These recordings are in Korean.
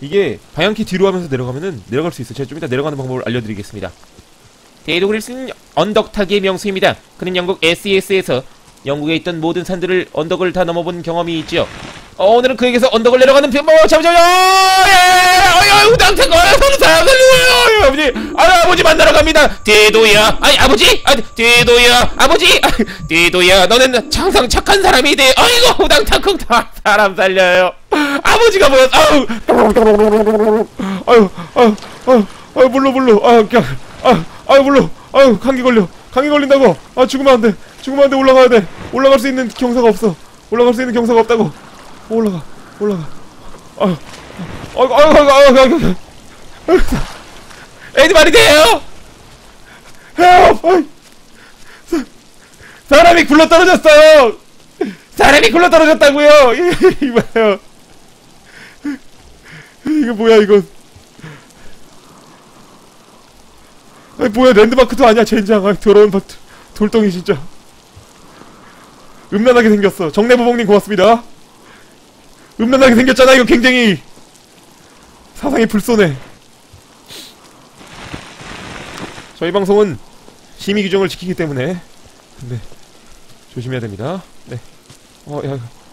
이게 방향키 뒤로 하면서 내려가면은 내려갈 수 있어요. 제가 좀 이따 내려가는 방법을 알려드리겠습니다. 데이도 그릴스는 언덕 타기의 명수입니다. 그는 영국 SES에서 영국에 있던 모든 산들을 언덕을 다 넘어본 경험이 있지요. 어, 오늘은 그에게서 언덕을 내려가는 편, 뭐, 잠시만요! 예! 거야! 서로 사람 살려요! 아버지! 아, 아버지 만나러 갑니다! 대도야! 아니, 아버지! 아, 대도야! 아버지! 아, 대도야! 너는 항상 착한 사람이 돼! 아이고, 다 사람 살려요! 아버지가 뭐야! 아유! 아유, 아유, 아유, 아유, 물로, 물로! 아유, 그냥, 아유, 아유, 물로! 아유, 감기 걸려! 감기 걸린다고! 아, 죽으면 안 돼! 죽으면 안 돼! 올라가야 돼! 올라갈 수 있는 경사가 없어! 올라갈 수 있는 경사가 없다고! 올라가, 올라가. 아유, 아이고, 아이고, 아이고, 아이고. 아이고. 에디 말이 돼요? 사람이 굴러 떨어졌어요! 사람이 굴러 떨어졌다고요! 이봐요. 이거 뭐야, 이거. 아니, 뭐야, 랜드마크도 아니야, 젠장. 아, 더러운 바, 돌덩이, 진짜. 음란하게 생겼어. 정내보복님 고맙습니다. 음란하게 생겼잖아 이거 굉장히 사상이 불손해 저희 방송은 심의 규정을 지키기 때문에 네 조심해야 됩니다 네 어야 어어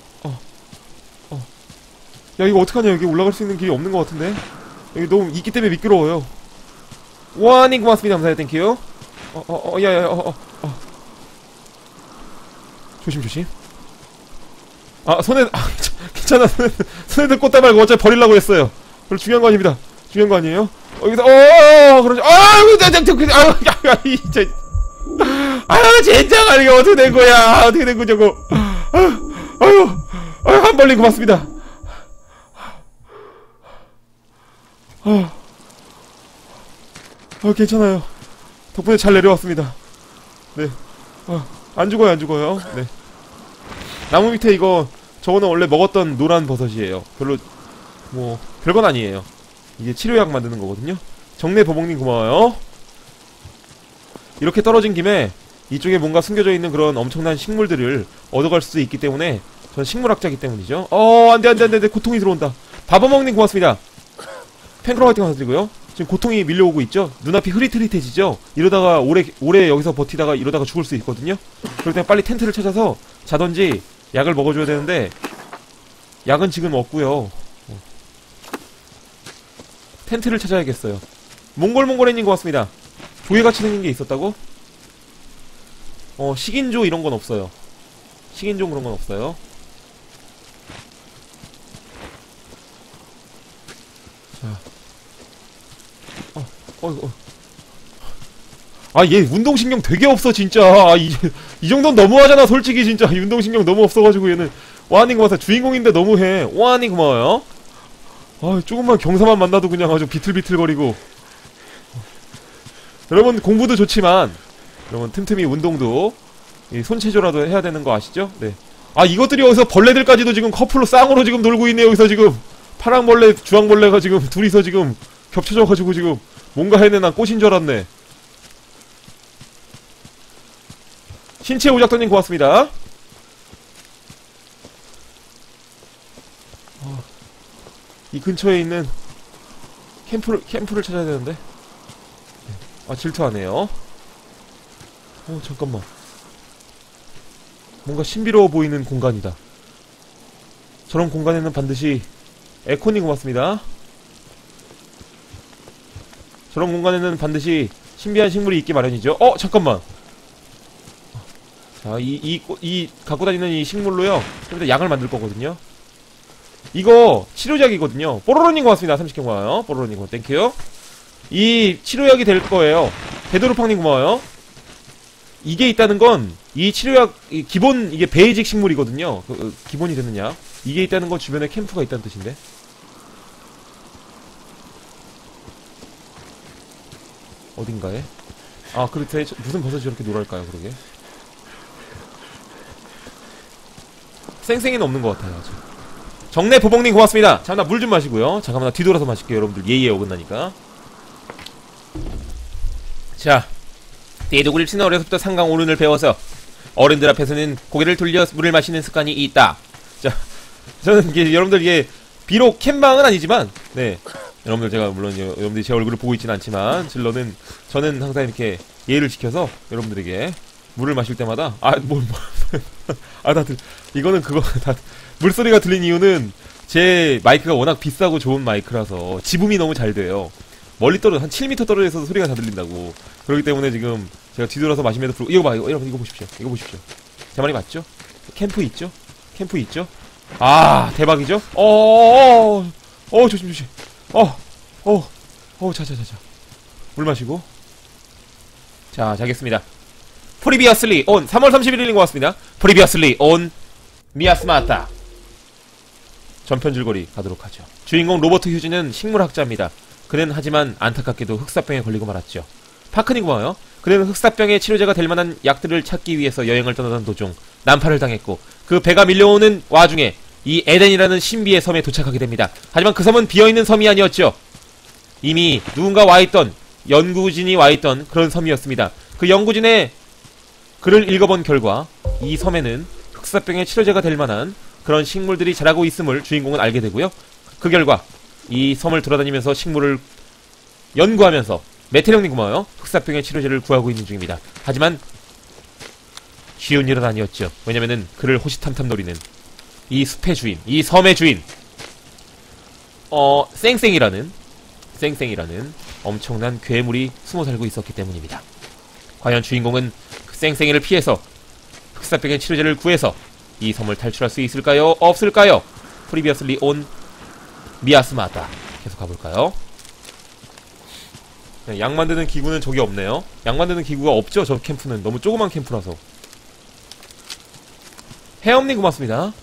야 이거 어떡하냐? 여기 올라갈 수 있는 길이 없는 것 같은데? 여기 너무 있기 때문에 미끄러워요. 와님 고맙습니다. 감사해요. 땡큐 어어어 야야야 어어 어. 조심 조심. 아 손에 아 괜찮아. 손에 손에들 꽂다 말고 어차피 버리려고 했어요. 별로 중요한 거 아닙니다. 중요한 거 아니에요. 어, 여기서 어 그러지. 아유 나나그 아유 야 진짜. 아유 젠장 아니 이게 어떻게 된 거야? 아, 어떻게 된 거냐고. 아유 아유 아유 한 벌리 고맙습니다. 아, 아 괜찮아요. 덕분에 잘 내려왔습니다. 네, 아, 안 죽어요 안 죽어요. 네. 나무 밑에 이거 저거는 원래 먹었던 노란 버섯이에요. 별로 뭐 별건 아니에요. 이게 치료약 만드는 거거든요. 정내 버벅님 고마워요. 이렇게 떨어진 김에 이쪽에 뭔가 숨겨져 있는 그런 엄청난 식물들을 얻어갈 수도 있기 때문에 전 식물학자이기 때문이죠. 어 안 돼 안 돼 안돼 고통이 들어온다. 바버먹님 고맙습니다. 팬클럽 화이팅 감사드리고요. 지금 고통이 밀려오고 있죠. 눈앞이 흐릿흐릿해지죠. 이러다가 오래 오래 여기서 버티다가 이러다가 죽을 수 있거든요. 그럴 때 빨리 텐트를 찾아서 자던지 약을 먹어줘야 되는데 약은 지금 없고요. 어. 텐트를 찾아야겠어요. 몽골몽골해님 고맙습니다. 조개같이 생긴 게 있었다고? 어 식인조 이런 건 없어요. 식인종 그런 건 없어요. 자, 어, 어, 어. 아, 얘 운동신경 되게 없어, 진짜. 아, 이, 이 정도는 너무하잖아, 솔직히, 진짜. 이 운동신경 너무 없어가지고, 얘는. 와님 고맙다. 주인공인데 너무해. 와님 고마워요. 아, 조금만 경사만 만나도 그냥 아주 비틀비틀거리고. 여러분, 공부도 좋지만, 여러분, 틈틈이 운동도, 이 손체조라도 해야 되는 거 아시죠? 네. 아, 이것들이 여기서 벌레들까지도 지금 커플로 쌍으로 지금 놀고 있네, 여기서 지금. 파랑벌레, 주황벌레가 지금 둘이서 지금 겹쳐져가지고 지금 뭔가 해내나 꽃인 줄 알았네. 신체 오작도님 고맙습니다. 어, 이 근처에 있는 캠프를 캠프를 찾아야 되는데. 네. 아 질투하네요. 어 잠깐만. 뭔가 신비로워 보이는 공간이다. 저런 공간에는 반드시 에코님 고맙습니다. 저런 공간에는 반드시 신비한 식물이 있기 마련이죠. 어 잠깐만. 자, 이, 이, 꽃- 이, 갖고 다니는 이 식물로요. 좀 이따 약을 만들 거거든요. 이거, 치료약이거든요. 뽀로로님 고맙습니다. 30개 고마워요. 뽀로로님 고마워. 땡큐. 이 치료약이 될 거예요. 베드로팡님 고마워요. 이게 있다는 건, 이 치료약, 이 기본, 이게 베이직 식물이거든요. 그, 그, 기본이 약. 이게 있다는 건 주변에 캠프가 있다는 뜻인데. 어딘가에? 아, 그렇대. 무슨 버섯이 저렇게 노랄까요, 그러게? 쌩쌩이는 없는 것 같아요 아직 정내 보복님 고맙습니다 잠깐 물좀 마시고요 잠깐만 나 뒤돌아서 마실게요 여러분들 예의에 어긋나니까 자 띠두구리 치는 어려서부터 상강 오른을 배워서 어른들 앞에서는 고개를 돌려 물을 마시는 습관이 있다 자 저는 이게 여러분들 이게 비록 캠방은 아니지만 네 여러분들 제가 물론 여- 여러분들이 제 얼굴을 보고 있지는 않지만 질러는 저는 항상 이렇게 예의를 지켜서 여러분들에게 물을 마실 때마다 아뭘아다 이거는 그거 다 물소리가 들린 이유는 제 마이크가 워낙 비싸고 좋은 마이크라서 지붕이 너무 잘 돼요. 멀리 떨어 한 7m 떨어져서 소리가 다 들린다고. 그렇기 때문에 지금 제가 뒤돌아서 마시면서 부르고 이거 봐 이거 여러분 이거 보십시오. 이거 보십시오. 제 말이 맞죠? 캠프 있죠? 캠프 있죠? 아 대박이죠? 어어어 어, 조심 조심. 어 어 어 자자자자 물 마시고 자 자겠습니다. 프리비어슬리 온 3월 31일인 것 같습니다. 프리비어슬리 온 미아스마타 전편 줄거리 가도록 하죠. 주인공 로버트 휴즈는 식물학자입니다. 그는 하지만 안타깝게도 흑사병에 걸리고 말았죠. 파크니 고마워요. 그는 흑사병의 치료제가 될 만한 약들을 찾기 위해서 여행을 떠나던 도중 난파를 당했고 그 배가 밀려오는 와중에 이 에덴이라는 신비의 섬에 도착하게 됩니다. 하지만 그 섬은 비어있는 섬이 아니었죠. 이미 누군가 와있던 연구진이 와있던 그런 섬이었습니다. 그 연구진의 글을 읽어본 결과 이 섬에는 흑사병의 치료제가 될 만한 그런 식물들이 자라고 있음을 주인공은 알게 되고요. 그 결과 이 섬을 돌아다니면서 식물을 연구하면서 메테령님 고마워요. 흑사병의 치료제를 구하고 있는 중입니다. 하지만 쉬운 일은 아니었죠. 왜냐면은 그를 호시탐탐 노리는 이 숲의 주인, 이 섬의 주인, 어 쌩쌩이라는 쌩쌩이라는 엄청난 괴물이 숨어 살고 있었기 때문입니다. 과연 주인공은 그 쌩쌩이를 피해서 흑사병의 치료제를 구해서 이 섬을 탈출할 수 있을까요? 없을까요? 프리비어슬리 온 미아스마다 계속 가볼까요? 네, 양 만드는 기구는 저기 없네요. 양 만드는 기구가 없죠. 저 캠프는 너무 조그만 캠프라서. 해엄님 고맙습니다.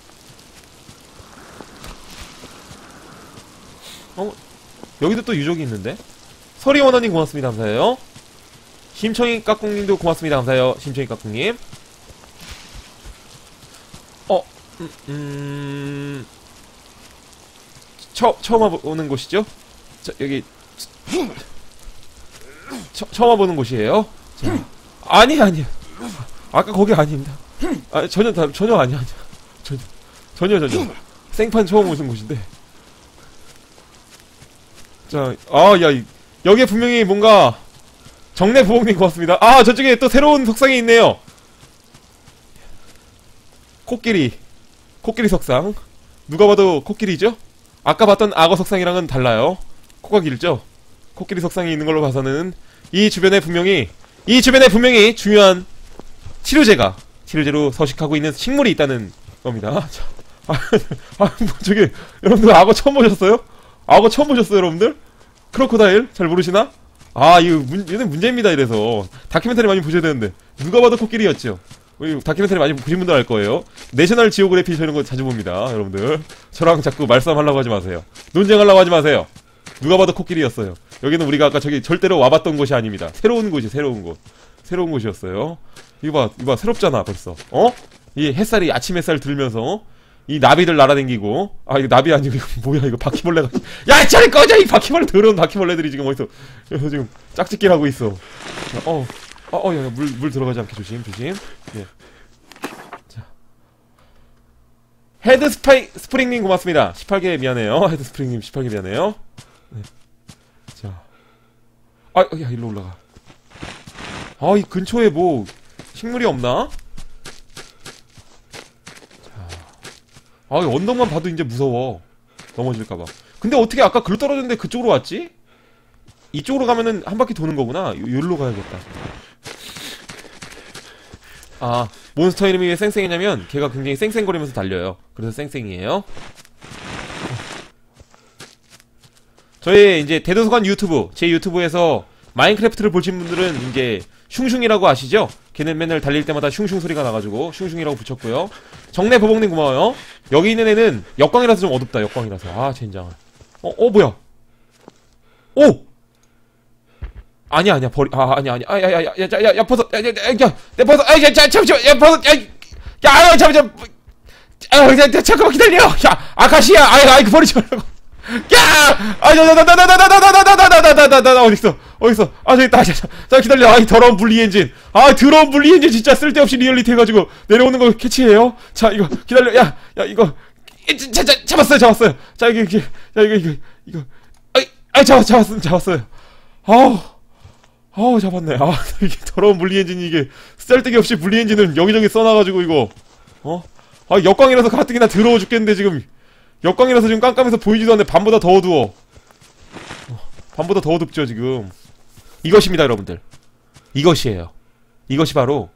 어 여기도 또 유족이 있는데 서리원원님 고맙습니다. 감사해요. 심청이 까꿍님도 고맙습니다. 감사해요. 심청이 까꿍님. 어, 음, 음, 처, 처음 와보는 곳이죠? 저, 여기, 처, 처음 와보는 곳이에요? 자, 아니, 아니요. 아까 거기 아닙니다. 아, 전혀, 다, 전혀 아니야. 전혀, 전혀, 전혀. 생판 처음 오신 곳인데. 자, 아, 야, 이- 여기에 분명히 뭔가, 정내 부목님 고맙습니다. 아, 저쪽에 또 새로운 석상이 있네요. 코끼리 코끼리 석상 누가 봐도 코끼리죠? 아까 봤던 악어 석상이랑은 달라요 코가 길죠? 코끼리 석상이 있는 걸로 봐서는 이 주변에 분명히 이 주변에 분명히 중요한 치료제가 치료제로 서식하고 있는 식물이 있다는 겁니다 자, 아, 아, 뭐 저기 여러분들 악어 처음 보셨어요? 악어 처음 보셨어요 여러분들? 크로코다일 잘 모르시나? 아 이거 문, 이거는 문제입니다 이래서 다큐멘터리 많이 보셔야 되는데 누가 봐도 코끼리였죠 우리 다큐멘터리 많이 보신 분들 알 거예요. 내셔널 지오그래피 저 이런 거 자주 봅니다, 여러분들. 저랑 자꾸 말싸움하려고 하지 마세요. 논쟁하려고 하지 마세요. 누가 봐도 코끼리였어요. 여기는 우리가 아까 저기 절대로 와봤던 곳이 아닙니다. 새로운 곳이 새로운 곳. 새로운 곳이었어요. 이거 봐, 이거 봐, 새롭잖아, 벌써. 어? 이 햇살이 아침 햇살 들면서 어? 이 나비들 날아댕기고 아 이거 나비 아니고 이거 뭐야 이거 바퀴벌레가 야 저리 꺼져 이 바퀴벌레 더러운 바퀴벌레들이 지금 어디서 여기서 지금 짝짓기를 하고 있어 어 어, 어, 야, 야, 물, 물 들어가지 않게 조심, 조심. 예. 자. 헤드 스파이, 스프링님 고맙습니다. 18개 미안해요. 헤드 스프링님 18개 미안해요. 네. 자. 아, 야, 일로 올라가. 아, 이 근처에 뭐, 식물이 없나? 아, 이 언덕만 봐도 이제 무서워. 넘어질까봐. 근데 어떻게 아까 글로 떨어졌는데 그쪽으로 왔지? 이쪽으로 가면은 한 바퀴 도는 거구나. 요- 요리로 가야겠다. 아, 몬스터 이름이 왜 쌩쌩이냐면 걔가 굉장히 쌩쌩거리면서 달려요. 그래서 쌩쌩이에요. 저희 이제 대도서관 유튜브, 제 유튜브에서 마인크래프트를 보신 분들은 이제 슝슝이라고 아시죠? 걔는 맨날 달릴 때마다 슝슝 소리가 나가지고 슝슝이라고 붙였고요. 정내 보복님 고마워요. 여기 있는 애는 역광이라서 좀 어둡다. 역광이라서. 아, 젠장을. 어, 어 뭐야? 오! 아니야 아니야 버리 아 아니야 아니야 아야야야야야야 버섯 야야야내 버섯 아야 잠시만 야 버섯 야야 잠시만 아 잠깐만 기다려 야 아카시아 아이 아이 버리지 말라고 야 아 나 나 나 나 나 나 나 나 나 나 나 나 나나 어디 있어 어디 있어 아 저기 있다 자 기다려 아이 더러운 분리 엔진 아 더러운 분리 엔진 진짜 쓸데없이 리얼리티 해가지고 내려오는 거 캐치해요 자 이거 기다려 야 야 이거 자, 자, 잡았어요 잡았어요 자 이거 이거 자 이거 이거 이거 아 잡았 잡았 잡았어요. 아우 아우 잡았네. 아 이게 더러운 물리 엔진 이게 쓸데기 없이 물리 엔진을 여기저기 써놔가지고 이거 어? 아 역광이라서 가뜩이나 더러워 죽겠는데 지금 역광이라서 지금 깜깜해서 보이지도 않는데 밤보다 더 어두워. 어, 밤보다 더 어둡죠 지금. 이것입니다 여러분들. 이것이에요. 이것이 바로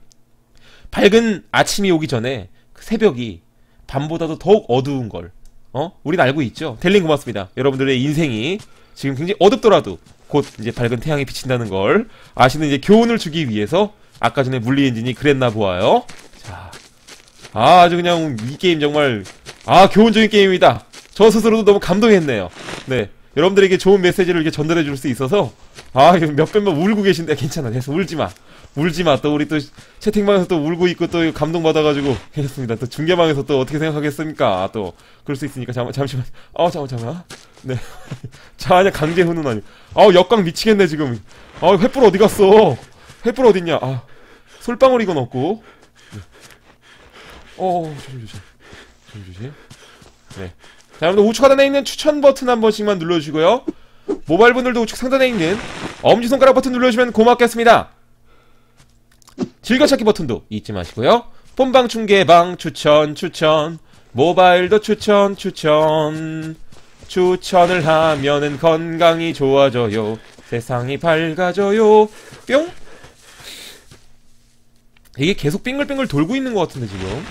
밝은 아침이 오기 전에 그 새벽이 밤보다도 더욱 어두운 걸. 어? 우린 알고 있죠. 델링 고맙습니다. 여러분들의 인생이 지금 굉장히 어둡더라도 곧 이제 밝은 태양이 비친다는 걸 아시는 이제 교훈을 주기 위해서 아까 전에 물리 엔진이 그랬나 보아요. 자. 아, 아주 그냥 이 게임 정말 아, 교훈적인 게임이다. 저 스스로도 너무 감동했네요. 네. 여러분들에게 좋은 메시지를 이렇게 전달해 줄 수 있어서 아, 몇 번만 울고 계신데 괜찮아. 됐어. 울지 마. 울지 마. 또 우리 또 채팅방에서 또 울고 있고 또 감동 받아가지고 괜찮습니다. 또 중계방에서 또 어떻게 생각하겠습니까? 또 그럴 수 있으니까 잠 잠시만. 아 잠깐 잠깐. 네. 자, 아니야 강제 훈훈하니. 아우 역광 미치겠네 지금. 아 횃불 어디 갔어? 횃불 어딨냐? 아 솔방울 이건 없고. 네. 어 조심 조심. 조심. 네. 자, 여러분들 우측 하단에 있는 추천 버튼 한 번씩만 눌러주시고요. 모바일 분들도 우측 상단에 있는 엄지손가락 버튼 눌러주시면 고맙겠습니다. 즐겨찾기 버튼도 잊지 마시고요. 본방 중계방 추천 추천 모바일도 추천 추천 추천을 하면은 건강이 좋아져요. 세상이 밝아져요. 뿅. 이게 계속 빙글빙글 돌고 있는 것 같은데 지금.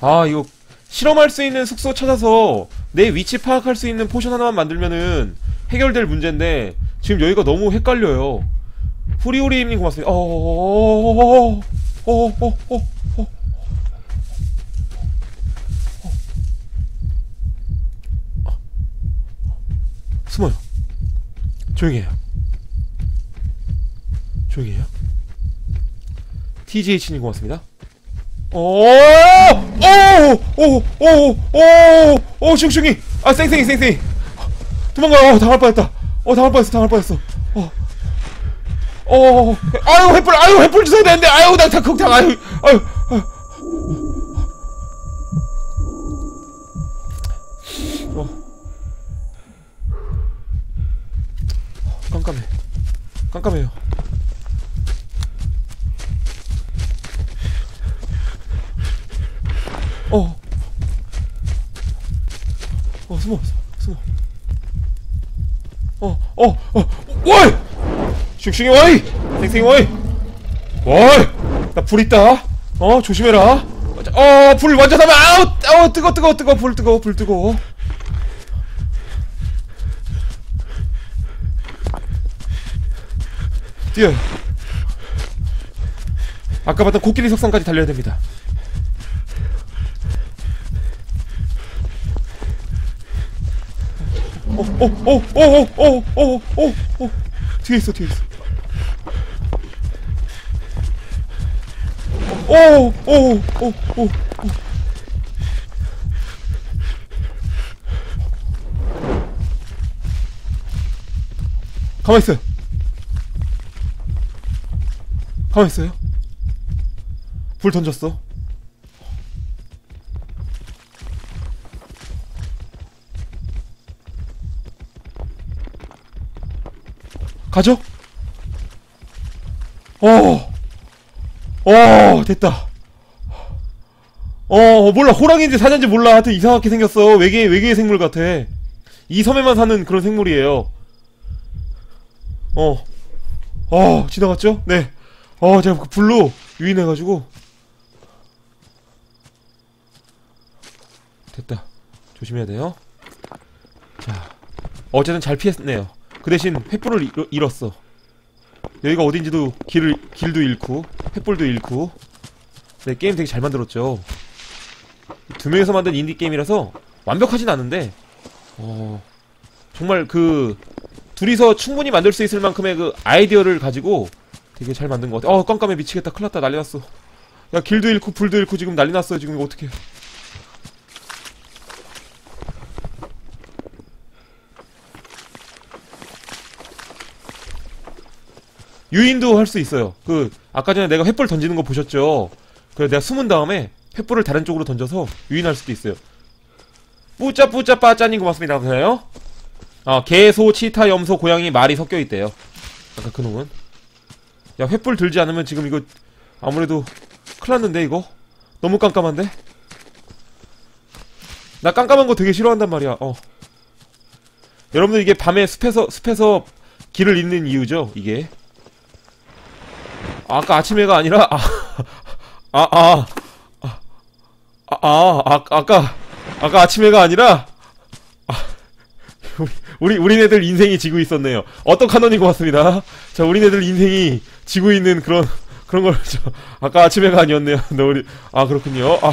아 이거 실험할 수 있는 숙소 찾아서 내 위치 파악할 수 있는 포션 하나만 만들면은 해결될 문제인데 지금 여기가 너무 헷갈려요. 후리후리님 고맙습니다. 어어어어어어어어어 숨어요. 조용히 해요. 조용히 해요. TGH님 고맙습니다. 오, 오, 오, 오, 오, 오, 슝슝이, 아, 쌩쌩이, 쌩쌩이, 도망가, 어, 당할 뻔했다, 어, 당할 뻔했어, 당할 뻔했어, 어, 어, 아유, 횃불, 아유, 횃불 주워야 되는데, 아유, 나, 다, 극탕, 아유, 아유, 아유. 어. 깜깜해, 깜깜해요. 어. 어, 숨어, 숨어. 어, 어, 어, 오이! 슉슉이 오이! 생생이 오이! 오이! 나불 있다. 어, 조심해라. 어, 불 완전 하면 아우, 아우, 뜨거, 뜨거, 뜨거, 불 뜨거, 불 뜨거. 뛰어요. 아까 봤던 코끼리 석상까지 달려야 됩니다. 오오오오오오오오오 뒤에 있어 뒤에 있어 오오오오오 가만 있어요 가만 있어요 불 던졌어 가죠? 어, 어, 됐다. 어, 몰라. 호랑이인지 사자인지 몰라. 하여튼 이상하게 생겼어. 외계, 외계의 생물 같아. 이 섬에만 사는 그런 생물이에요. 어, 어, 지나갔죠? 네. 어, 제가 그 불로 유인해가지고. 됐다. 조심해야 돼요. 자, 어쨌든 잘 피했네요. 그 대신 횃불을 잃, 잃었어. 여기가 어딘지도 길을 길도 잃고 횃불도 잃고. 네 게임 되게 잘 만들었죠. 두 명이서 만든 인디 게임이라서 완벽하진 않은데 어 정말 그 둘이서 충분히 만들 수 있을 만큼의 그 아이디어를 가지고 되게 잘 만든 것 같아. 어 깜깜해 미치겠다. 큰일났다 난리났어. 야 길도 잃고 불도 잃고 지금 난리났어요. 지금 이거 어떡해. 유인도 할 수 있어요. 그 아까 전에 내가 횃불 던지는 거 보셨죠? 그래 내가 숨은 다음에 횃불을 다른 쪽으로 던져서 유인할 수도 있어요. 뿌짜 뿌짜 빠짜님 고맙습니다. 감사해요. 아, 개, 소, 치타, 염소, 고양이, 말이 섞여 있대요. 아까 그 놈은. 야, 횃불 들지 않으면 지금 이거 아무래도 큰일 났는데 이거? 너무 깜깜한데? 나 깜깜한 거 되게 싫어한단 말이야. 어. 여러분들 이게 밤에 숲에서 숲에서 길을 잇는 이유죠, 이게. 아, 아까 아침 해가 아니라 아, 아, 아, 아, 아, 아, 아, 아까 아까 아침 해가 아니라 아, 우리 우리네들 인생이 지고 있었네요. 어떤 카논인 것 같습니다. 자, 우리네들 인생이 지고 있는 그런 그런 걸 저, 아까 아침 해가 아니었네요. 너 우리 아 그렇군요. 아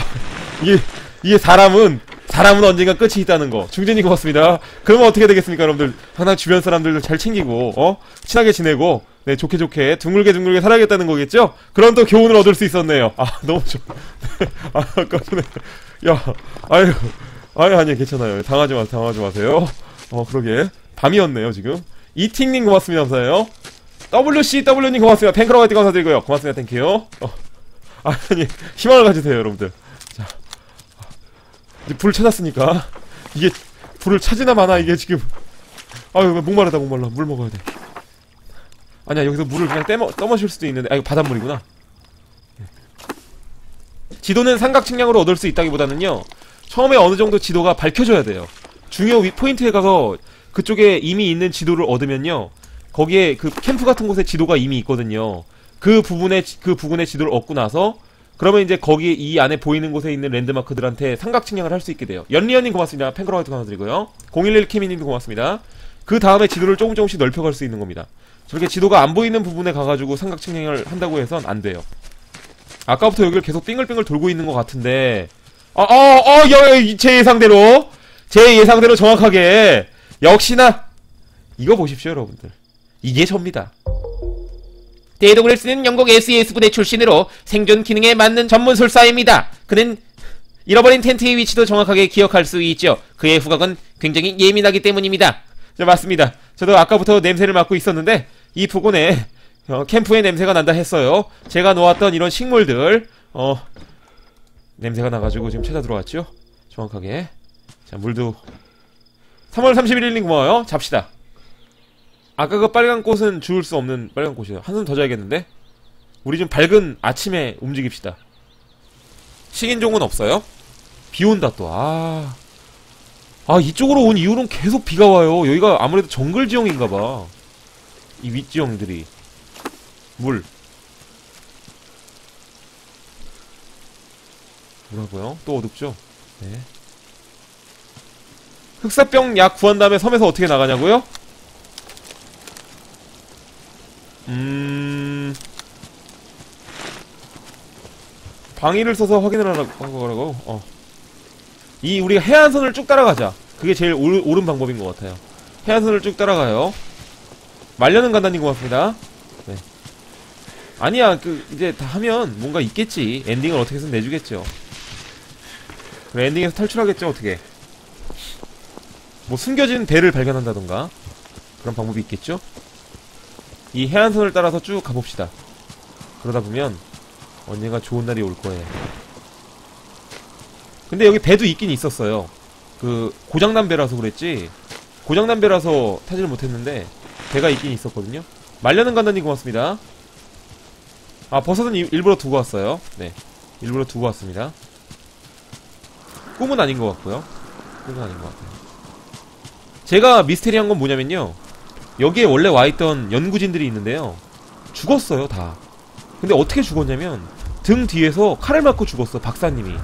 이게 이게 사람은 사람은 언젠가 끝이 있다는 거 중진인 것 같습니다. 그러면 어떻게 되겠습니까, 여러분들? 항상 주변 사람들도 잘 챙기고 어 친하게 지내고 네 좋게 좋게 둥글게 둥글게 살아야겠다는 거겠죠? 그런 또 교훈을 얻을 수 있었네요. 아 너무 좋. 아 아까는 야 아유 아유 아니 괜찮아요. 당하지 마 당하지 마세요. 어 그러게 밤이었네요 지금. 이팅님 고맙습니다 감사해요. WCW님 고맙습니다. 팬클럽 화이팅 감사드리고요. 고맙습니다. 땡큐. 어. 아니 희망을 가지세요 여러분들. 자 이제 불 찾았으니까 이게 불을 찾으나 마나 이게 지금 아유 목마르다 목말라 물 먹어야 돼. 아니야 여기서 물을 그냥 떼머, 떠마실 수도 있는데 아 이거 바닷물이구나. 지도는 삼각 측량으로 얻을 수 있다기보다는요 처음에 어느 정도 지도가 밝혀져야 돼요. 중요 위 포인트에 가서 그쪽에 이미 있는 지도를 얻으면요 거기에 그 캠프 같은 곳에 지도가 이미 있거든요. 그 부분에 지- 그 부분의 지도를 얻고 나서 그러면 이제 거기 이 안에 보이는 곳에 있는 랜드마크들한테 삼각 측량을 할 수 있게 돼요. 연리언님 고맙습니다. 팬크라이트 감사드리고요. 011 케미님도 고맙습니다. 그 다음에 지도를 조금 조금씩 넓혀갈 수 있는 겁니다 저렇게 지도가 안 보이는 부분에 가가지고 삼각 측량을 한다고 해선 안 돼요. 아까부터 여기를 계속 빙글빙글 돌고 있는 것 같은데, 어, 어, 어, 여, 여, 제 예상대로, 제 예상대로 정확하게, 역시나, 이거 보십시오, 여러분들. 이게 접니다. 데이도그레스는 영국 SES 부대 출신으로 생존 기능에 맞는 전문술사입니다. 그는 잃어버린 텐트의 위치도 정확하게 기억할 수 있죠. 그의 후각은 굉장히 예민하기 때문입니다. 네, 맞습니다. 저도 아까부터 냄새를 맡고 있었는데 이 부근에 어, 캠프의 냄새가 난다 했어요. 제가 놓았던 이런 식물들 어 냄새가 나가지고 지금 찾아 들어왔죠. 정확하게 자 물도 3월 31일님 고마워요. 잡시다. 아까 그 빨간 꽃은 주울 수 없는 빨간 꽃이에요. 한숨 더 자야겠는데? 우리 좀 밝은 아침에 움직입시다. 식인종은 없어요? 비 온다 또. 아. 아, 이쪽으로 온 이후로는 계속 비가 와요. 여기가 아무래도 정글 지형인가봐. 이 윗지형들이. 물. 뭐라고요? 또 어둡죠? 네. 흑사병 약 구한 다음에 섬에서 어떻게 나가냐고요? 음... 방위를 써서 확인을 하라고, 하라고? 어. 이 우리가 해안선을 쭉 따라가자. 그게 제일 옳, 옳은 방법인 것 같아요. 해안선을 쭉 따라가요. 말려는 간다님 고맙습니다. 네. 아니야, 그 이제 다 하면 뭔가 있겠지. 엔딩을 어떻게 해서 내주겠죠. 그래, 엔딩에서 탈출하겠죠, 어떻게? 뭐 숨겨진 배를 발견한다던가 그런 방법이 있겠죠? 이 해안선을 따라서 쭉 가봅시다. 그러다 보면 언젠가 좋은 날이 올 거예요. 근데 여기 배도 있긴 있었어요. 그 고장난 배라서 그랬지. 고장난 배라서 타지를 못했는데 배가 있긴 있었거든요. 말려는 간다님 고맙습니다. 아 버섯은 일- 일부러 두고 왔어요. 네, 일부러 두고 왔습니다. 꿈은 아닌 것 같고요. 꿈은 아닌 것 같아요. 제가 미스테리한 건 뭐냐면요. 여기에 원래 와 있던 연구진들이 있는데요. 죽었어요 다. 근데 어떻게 죽었냐면 등 뒤에서 칼을 맞고 죽었어 박사님이.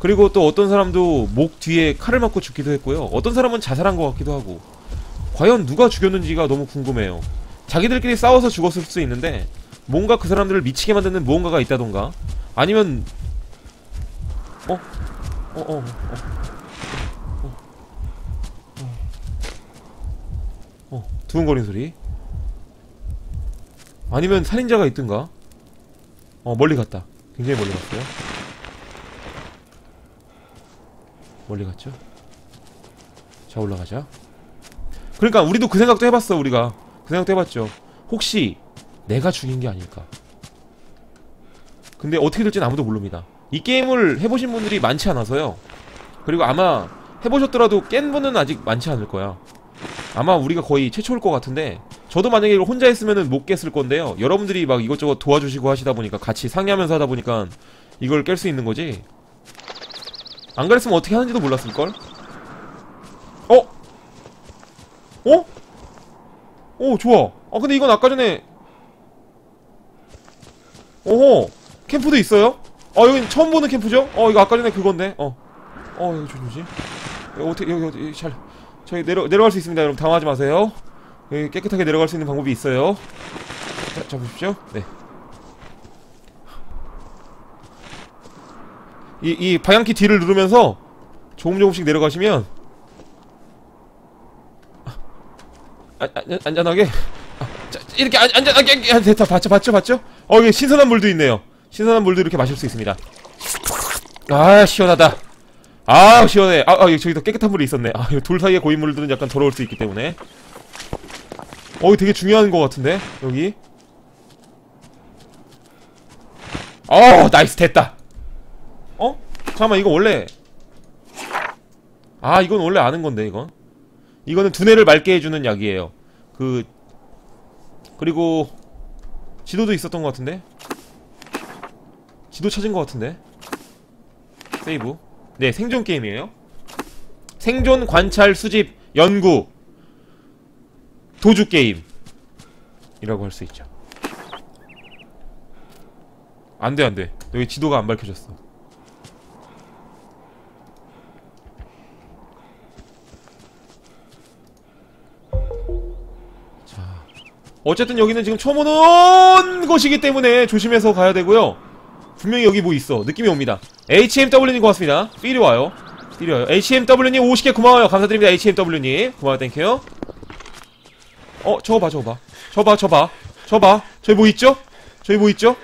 그리고 또 어떤 사람도 목 뒤에 칼을 맞고 죽기도 했고요. 어떤 사람은 자살한 것 같기도 하고. 과연 누가 죽였는지가 너무 궁금해요. 자기들끼리 싸워서 죽었을 수 있는데 뭔가 그 사람들을 미치게 만드는 무언가가 있다던가 아니면 어? 어? 어? 어? 어? 어? 어? 두근거리는 소리 아니면 살인자가 있든가 어 멀리 갔다 굉장히 멀리 갔어요 멀리 갔죠? 자 올라가자 그러니까 우리도 그 생각도 해봤어 우리가. 그 생각도 해봤죠. 혹시 내가 죽인 게 아닐까? 근데 어떻게 될지는 아무도 모릅니다. 이 게임을 해보신 분들이 많지 않아서요. 그리고 아마 해보셨더라도 깬 분은 아직 많지 않을 거야. 아마 우리가 거의 최초일 것 같은데 저도 만약에 이걸 혼자 했으면은 못 깼을 건데요. 여러분들이 막 이것저것 도와주시고 하시다 보니까 같이 상의하면서 하다 보니까 이걸 깰 수 있는 거지? 안 그랬으면 어떻게 하는지도 몰랐을걸? 어? 어? 오 좋아. 아 근데 이건 아까 전에 오호 캠프도 있어요? 어 여긴 처음 보는 캠프죠? 어 이거 아까 전에 그건데. 어. 어 여기 저기지? 여기 어떻게 여기 어디 잘 저기 내려 내려갈 수 있습니다. 여러분 당황하지 마세요. 여기 깨끗하게 내려갈 수 있는 방법이 있어요. 자, 자 보십시오. 네 이 이 방향키 뒤를 누르면서 조금 조금씩 내려가시면 아, 안, 안전하게? 아, 자, 이렇게 안, 안전하게 아, 됐다 봤죠 봤죠 봤죠? 어 여기 신선한 물도 있네요. 신선한 물도 이렇게 마실 수 있습니다. 아 시원하다. 아 시원해. 아, 아 저기도 깨끗한 물이 있었네. 아 이거 돌 사이에 고인 물들은 약간 더러울 수 있기 때문에. 어 이거 되게 중요한 것 같은데 여기? 어 나이스 됐다. 어? 잠깐만 이거 원래 아 이건 원래 아는 건데 이건 이거는 두뇌를 맑게 해주는 약이에요. 그 그리고 지도도 있었던 것 같은데? 지도 찾은 것 같은데? 세이브. 네 생존 게임이에요. 생존 관찰 수집 연구. 도주 게임. 이라고 할 수 있죠. 안돼 안돼. 여기 지도가 안 밝혀졌어 어쨌든 여기는 지금 처음 오는 곳이기 때문에 조심해서 가야 되고요. 분명히 여기 뭐 있어. 느낌이 옵니다. HMW님 고맙습니다. 삘이 와요. 삘이 와요. HMW님 50개 고마워요. 감사드립니다 HMW님. 고마워요 땡큐. 어 저거 봐 저거 봐. 저거 봐 저거 봐. 저거 봐. 저기 뭐 있죠? 저기 뭐 있죠?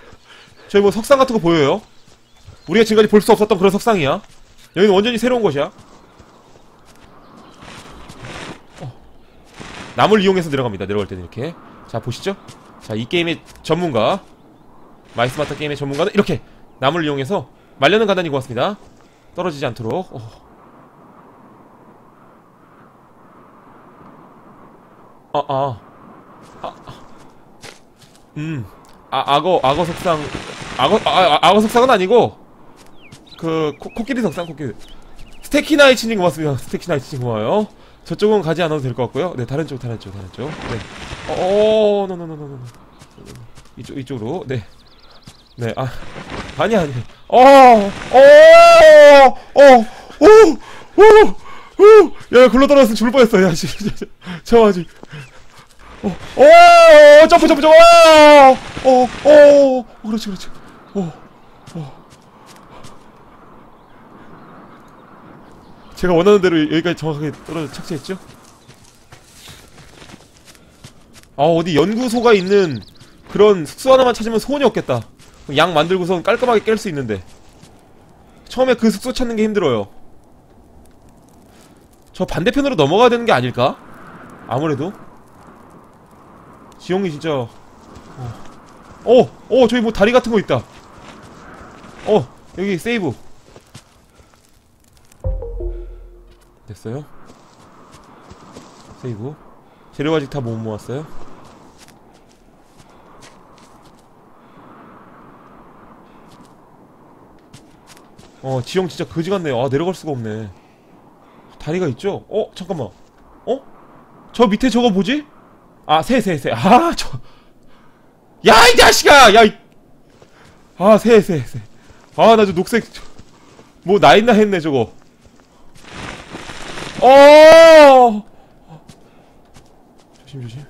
저기 뭐 석상 같은 거 보여요? 우리가 지금까지 볼 수 없었던 그런 석상이야. 여기는 완전히 새로운 곳이야. 어. 나무를 이용해서 내려갑니다. 내려갈 때는 이렇게 자 보시죠 자 이 게임의 전문가 마이스마터 게임의 전문가는 이렇게 나무를 이용해서 말려는 가단이 고맙습니다 떨어지지 않도록 어. 아, 아. 아. 음. 아, 악어, 악어 석상. 악어, 아, 아, 악어 석상은 아니고, 그, 코, 코끼리 석상, 코끼리. 스테키나이 치님 고맙습니다. 스테키나이 치님 고마워요. 저쪽은 가지 않아도 될 것 같고요. 네, 다른 쪽, 다른 쪽, 다른 쪽. 네. 어, 노노노노노. 이쪽, 이쪽으로. 네. 네, 아. 아니, 아니. 어, 어, 어, 오, 오, 오. 야, 굴러 떨어졌으면 죽을 뻔했어. 야, 씨. 저 아직. 어, 오, 점프, 점프, 점프. 어, 어, 어, 그렇지, 그렇지. 어, 어. 제가 원하는 대로 여기까지 정확하게 떨어져 착지했죠? 아, 어디 연구소가 있는 그런 숙소 하나만 찾으면 소원이 없겠다. 양 만들고선 깔끔하게 깰 수 있는데. 처음에 그 숙소 찾는 게 힘들어요. 저 반대편으로 넘어가야 되는 게 아닐까? 아무래도. 지형이 진짜 어. 어, 어, 저기 뭐 다리 같은 거 있다. 어, 여기 세이브. 됐어요? 세이브. 재료 아직 다 못 모았어요? 어, 지형 진짜 거지 같네요. 아, 내려갈 수가 없네. 다리가 있죠? 어, 잠깐만. 어? 저 밑에 저거 뭐지? 아, 새, 새, 새. 아, 저. 야, 이 자식아! 야, 이... 아, 새, 새, 새. 아, 나 저 녹색. 뭐, 나 있나 했네, 저거. 어! 조심, 조심.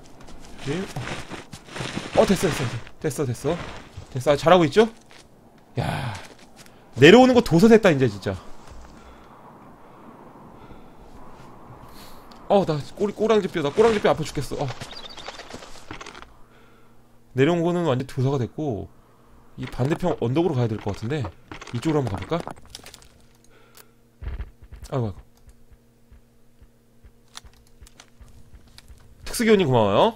조심. 어, 됐어, 됐어, 됐어, 됐어. 됐어. 아, 잘하고 있죠? 야. 내려오는 거 도서됐다, 이제, 진짜. 어, 나 꼬리, 꼬랑지 뼈, 나 꼬랑지 뼈 아파 죽겠어. 어. 내려온 거는 완전 도서가 됐고 이 반대편 언덕으로 가야 될 것 같은데 이쪽으로 한번 가볼까? 아이고 아이고 특수기원님 고마워요.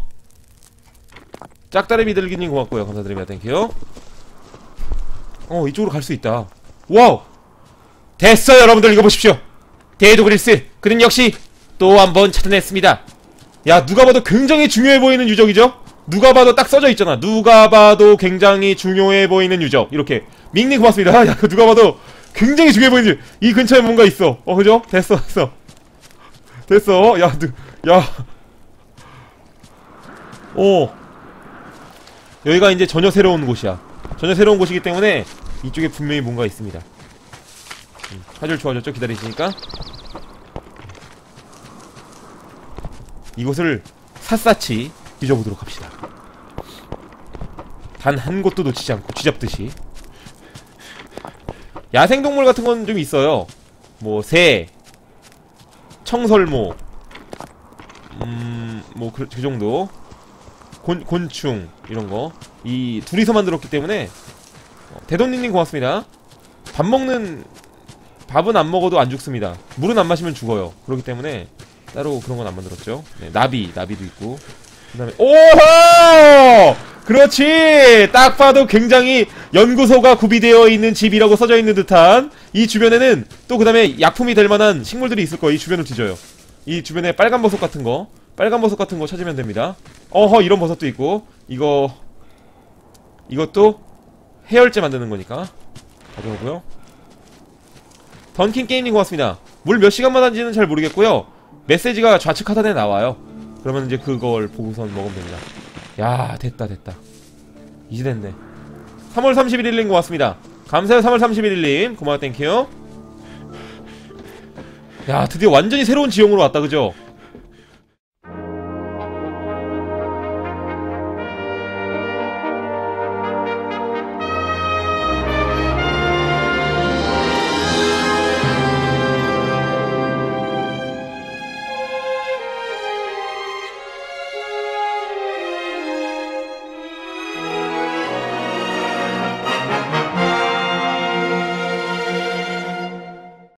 짝다리 미들기님 고맙고요. 감사드립니다. 땡큐. 어 이쪽으로 갈 수 있다. 와우! 됐어요 여러분들. 이거 보십시오. 데이도 그리스. 그는 역시 또 한 번 찾아냈습니다. 야 누가 봐도 굉장히 중요해 보이는 유적이죠? 누가 봐도 딱 써져 있잖아. 누가 봐도 굉장히 중요해 보이는 유적. 이렇게. 밍님 고맙습니다. 야 누가 봐도 굉장히 중요해 보이는. 이 근처에 뭔가 있어. 어 그죠? 됐어 됐어. 됐어. 야 누, 야 어. 여기가 이제 전혀 새로운 곳이야. 전혀 새로운 곳이기 때문에 이쪽에 분명히 뭔가 있습니다. 음, 화질 좋아졌죠? 기다리시니까. 이곳을 샅샅이 뒤져보도록 합시다. 단 한 곳도 놓치지 않고 쥐잡듯이. 야생동물 같은 건 좀 있어요. 뭐, 새, 청설모, 음, 뭐, 그, 그 정도. 곤, 곤충 이런 거. 이 둘이서 만들었기 때문에 어, 대돈님 고맙습니다. 밥 먹는 밥은 안 먹어도 안 죽습니다. 물은 안 마시면 죽어요. 그렇기 때문에 따로 그런 건 안 만들었죠. 네, 나비 나비도 있고. 그 다음에 오호! 그렇지! 딱 봐도 굉장히 연구소가 구비되어 있는 집이라고 써져 있는 듯한 이 주변에는 또 그 다음에 약품이 될 만한 식물들이 있을 거예요. 이 주변을 뒤져요. 이 주변에 빨간 버섯 같은 거 빨간 버섯 같은 거 찾으면 됩니다. 어허 이런 버섯도 있고. 이거 이것도 해열제 만드는 거니까. 가져오고요. 던킨 게임님 고맙습니다. 물 몇 시간마다인지는 잘 모르겠고요. 메시지가 좌측 하단에 나와요. 그러면 이제 그걸 보고선 먹으면 됩니다. 야 됐다 됐다. 이제 됐네. 3월 31일님 고맙습니다. 감사해요 3월 31일님. 고마워 땡큐. 야 드디어 완전히 새로운 지형으로 왔다 그죠